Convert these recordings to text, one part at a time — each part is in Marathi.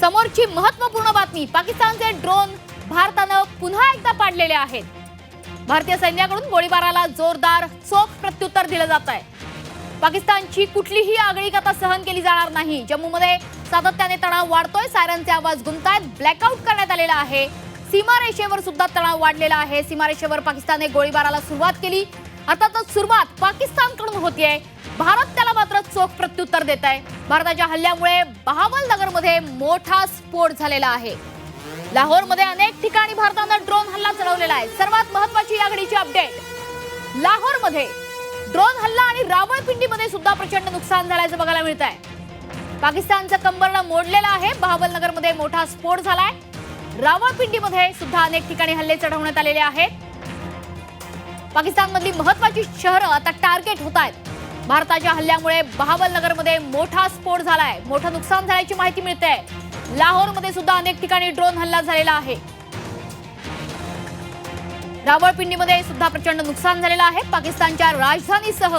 समोरची महत्त्वपूर्ण बातमी पाकिस्तानचे ड्रोन भारतानं पुन्हा एकदा पाडलेले आहेत. भारतीय सैन्याकडून गोळीबाराला जोरदार चोख प्रत्युत्तर दिलं जात आहे पाकिस्तानची कुठलीही आगळीक आता सहन केली जाणार नाही. जम्मूमध्ये सातत्याने तणाव वाढतोय सायरनचे आवाज गुंतायत ब्लॅकआउट करण्यात आलेला आहे. सीमारेषेवर सुद्धा तणाव वाढलेला आहे. सीमारेषेवर पाकिस्तानने गोळीबाराला सुरुवात केली. अर्थातच सुरुवात पाकिस्तानकडून होतीये. भारत त्याला मात्र चोख प्रत्युत्तर देत आहे भारताच्या हल्ल्यामुळे बहावलनगरमध्ये मोठा स्फोट झालेला आहे. लाहोरमध्ये अनेक ठिकाणी भारतानं ड्रोन हल्ला चढवलेला आहे. सर्वात महत्वाची या घडीची अपडेट. लाहोरमध्ये ड्रोन हल्ला आणि रावळपिंडीमध्ये सुद्धा प्रचंड नुकसान झाल्याचं बघायला मिळत आहे पाकिस्तानचं कंबरला मोडलेलं आहे. बहावल नगरमध्ये मोठा स्फोट झालाय. रावळपिंडीमध्ये सुद्धा अनेक ठिकाणी हल्ले चढवण्यात आलेले आहेत. पाकिस्तानमधली महत्वाची शहरं आता टार्गेट होत आहेत भारताच्या हल्ल्यामुळे बहावलनगरमध्ये मोठा स्फोट झालाय. मोठं नुकसान झाल्याची माहिती मिळते. लाहोरमध्ये सुद्धा अनेक ठिकाणी ड्रोन हल्ला झालेला आहे. रावळपिंडीमध्ये सुद्धा प्रचंड नुकसान झालेलं आहे. पाकिस्तानच्या राजधानीसह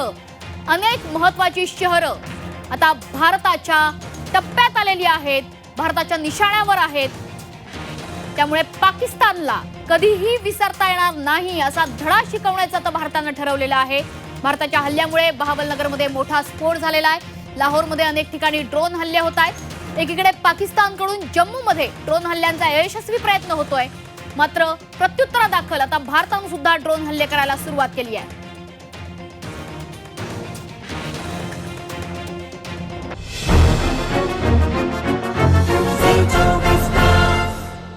अनेक महत्वाची शहरं आता भारताच्या टप्प्यात आलेली आहेत. भारताच्या निशाण्यावर आहेत. त्यामुळे पाकिस्तानला कधीही विसरता येणार नाही असा धडा शिकवण्याचं तर भारतानं ठरवलेलं आहे. भारताच्या हल्ल्यामुळे बहाबलनगरमध्ये मोठा स्फोट झालेला आहे. लाहोरमध्ये अनेक ठिकाणी ड्रोन हल्ले होत आहेत. एकीकडे पाकिस्तानकडून जम्मूमध्ये ड्रोन हल्ल्यांचा यशस्वी प्रयत्न होतोय. मात्र प्रत्युत्तरादाखल आता भारतानं सुद्धा ड्रोन हल्ले करायला सुरुवात केली आहे.